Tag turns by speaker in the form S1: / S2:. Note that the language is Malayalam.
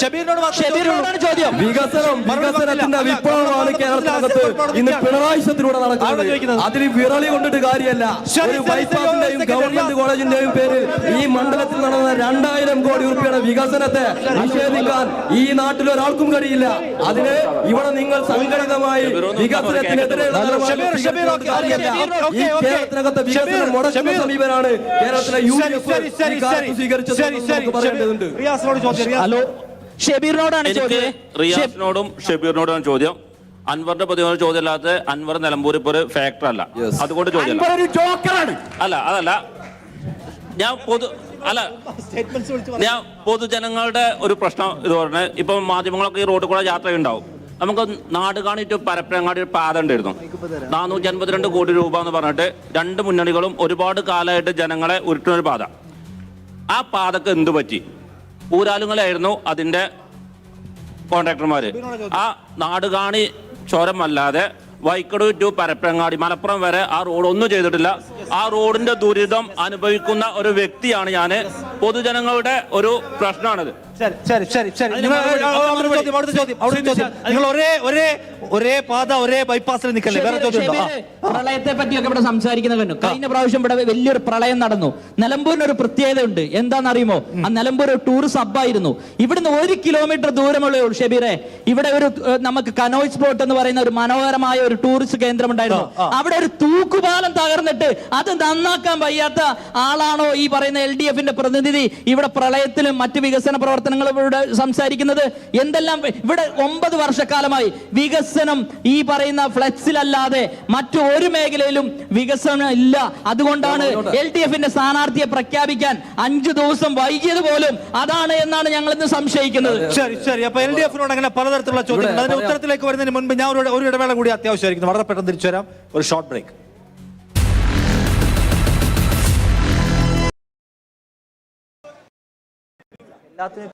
S1: ഷബീറിനോട്
S2: ഷബീറിനോടാണ് ചോദ്യം.
S3: വികസനം വികസനത്തിന്റെ വിപ്ലവമാണ് കേരളത്തിനകത്ത് ഇന്ന് പിണറായി സത്തിലൂടെ നടക്കുന്നത് അതിൽ വിറളി കൊണ്ടിട്ട് കാര്യമല്ല. ഒരു ബൈപ്പാസിന്റെയും ഗവൺമെന്റ് കോളേജിന്റെയും പേരിൽ ഈ മണ്ഡലത്തിൽ നടന്ന രണ്ടായിരം കോടി രൂപയുടെ വികസനത്തെ നിഷേധിക്കാൻ ഈ നാട്ടിൽ ഒരാൾക്കും കഴിയില്ല. അതിന് ഇവിടെ നിങ്ങൾ സംഘടിതമായി വികസനത്തിനെതിരെയുള്ള ഈ. വികസനം മുടക്കുന്ന സമീപനാണ് കേരളത്തിലെ യു
S1: ശരി.
S3: സ്വീകരിച്ചത്
S2: ഹലോ? ഷബീറിനോടാണ് ചോദ്യം.
S4: റിയാസിനോടും ഷെബീറിനോടാണ് ചോദ്യം. അൻവറിന്റെ പ്രതിരോധ ചോദ്യം അല്ലാത്ത അൻവർ നിലമ്പൂർ ഇപ്പൊ ഒരു ഫാക്ടർ അല്ല. അതുകൊണ്ട് ചോദ്യം
S2: അൻവർ ഒരു ജോക്കറാണ്.
S4: അല്ല അതല്ല. ഞാൻ പൊതു അല്ല
S1: സ്റ്റേറ്റ്മെന്റ്സ് വിളിച്ച്
S4: ഞാൻ പൊതുജനങ്ങളുടെ ഒരു പ്രശ്നം ഇത് പറഞ്ഞത് ഇപ്പൊ മാധ്യമങ്ങളൊക്കെ ഈ റോഡിൽ കൂടെ യാത്ര ഉണ്ടാവും നമുക്ക് നാട് കാണിട്ട് പരപ്പനങ്ങാടി ഒരു പാത ഉണ്ടായിരുന്നു. നാനൂറ്റി അൻപത്തിരണ്ട് കോടി രൂപ എന്ന് പറഞ്ഞിട്ട് രണ്ട് മുന്നണികളും ഒരുപാട് കാലമായിട്ട് ജനങ്ങളെ ഉരുട്ടുന്ന ഒരു പാത. ആ പാതക്ക് എന്ത് പറ്റി? ഊരാലുങ്ങളായിരുന്നു അതിന്റെ കോൺട്രാക്ടർമാര്. ആ നാടുകാണി ചോരം അല്ലാതെ വൈക്കടു ടു പരപ്പനങ്ങാടി മലപ്പുറം വരെ ആ റോഡ് ഒന്നും ചെയ്തിട്ടില്ല. ആ റോഡിന്റെ ദുരിതം അനുഭവിക്കുന്ന ഒരു വ്യക്തിയാണ് ഞാൻ പൊതുജനങ്ങളുടെ ഒരു പ്രശ്നമാണിത്.
S1: ശരി ശരി ശരി ശരി. നിങ്ങൾ അവിടുത്തെ ചോദ്യം അവിടുത്തെ ചോദ്യം. അവിടുത്തെ ചോദ്യം നിങ്ങൾ ഒരേ ഒരേ ഒരേ പാത ഒരേ ബൈപ്പാസിൽ നിൽക്കല്ലേ? വേറെ ചോദ്യം ഉണ്ടോ?
S2: ഷബീർ, പ്രളയത്തെ പറ്റിയൊക്കെ ഇവിടെ സംസാരിക്കുന്നത് കണ്ടു. കഴിഞ്ഞ പ്രാവശ്യം ഇവിടെ വലിയൊരു പ്രളയം നടന്നു. നിലമ്പൂരിന് ഒരു പ്രത്യേകത ഉണ്ട് എന്താണെന്നറിയുമോ ആ നിലമ്പൂർ ഒരു ടൂറിസ്റ്റ് ഹബ്ബായിരുന്നു ഇവിടുന്ന് ഒരു കിലോമീറ്റർ ദൂരമുള്ള ഉള്ളൂ ഷബീറെ. ഇവിടെ ഒരു ഏഹ്, നമുക്ക് കനോയ് സ്പോട്ട് എന്ന് പറയുന്ന ഒരു മനോഹരമായ ഒരു ടൂറിസ്റ്റ് കേന്ദ്രം ഉണ്ടായിരുന്നു അവിടെ ഒരു തൂക്കുപാലം തകർന്നിട്ട് അത് നന്നാക്കാൻ വയ്യാത്ത ആളാണോ ഈ പറയുന്ന എൽ ഡി എഫിന്റെ പ്രതിനിധി? ഇവിടെ പ്രളയത്തിലും മറ്റ് വികസന പ്രവർത്തനങ്ങളും ഇവിടെ സംസാരിക്കുന്നത് എന്തെല്ലാം ഇവിടെ ഒമ്പത് വർഷക്കാലമായി വികസനം ഈ പറയുന്ന ഫ്ലെക്സിലല്ലാതെ മറ്റു ഒരു മേഖലയിലും വികസനം ഇല്ല. അതുകൊണ്ടാണ് എൽ ഡി എഫിന്റെ സ്ഥാനാർത്ഥിയെ പ്രഖ്യാപിക്കാൻ അഞ്ചു ദിവസം വൈകിയത് പോലും അതാണ് എന്നാണ് ഞങ്ങൾ ഇന്ന് സംശയിക്കുന്നത്
S1: ശരി ശരി. അപ്പൊ എൽ ഡി എഫിനോട് അങ്ങനെ പലതരത്തിലുള്ള ചോദ്യങ്ങൾ. അതിന്റെ ഉത്തരത്തിലേക്ക് വരുന്നതിന് മുൻപ് ഞാൻ ഒരു ഒരു ഇടവേള കൂടി അത്യാവശ്യമായിരിക്കുന്നു. വളരെ പെട്ടെന്ന് തിരിച്ചു വരാം. ഒരു ഷോർട്ട് ബ്രേക്ക് না তুমি